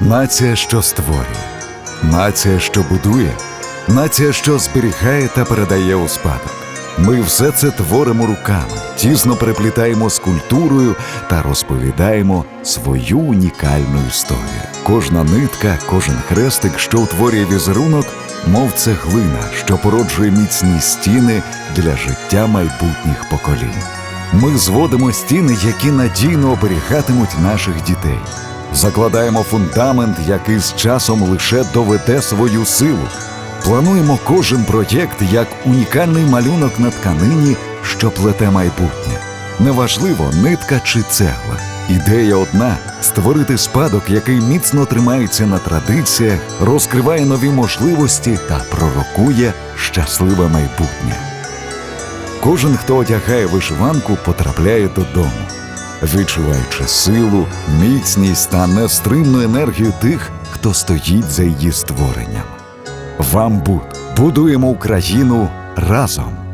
Нація, що створює, нація, що будує, нація, що зберігає та передає у спадок. Ми все це творимо руками, тісно переплітаємо з культурою та розповідаємо свою унікальну історію. Кожна нитка, кожен хрестик, що утворює візерунок, мов цеглина, що породжує міцні стіни для життя майбутніх поколінь. Ми зводимо стіни, які надійно оберігатимуть наших дітей. Закладаємо фундамент, який з часом лише доведе свою силу. Плануємо кожен проєкт як унікальний малюнок на тканині, що плете майбутнє. Неважливо, нитка чи цегла. Ідея одна створити спадок, який міцно тримається на традиціях, розкриває нові можливості та пророкує щасливе майбутнє. Кожен, хто одягає вишиванку, потрапляє додому, відчуваючи силу, міцність та нестримну енергію тих, хто стоїть за її створенням. Вам буд будуємо Україну разом.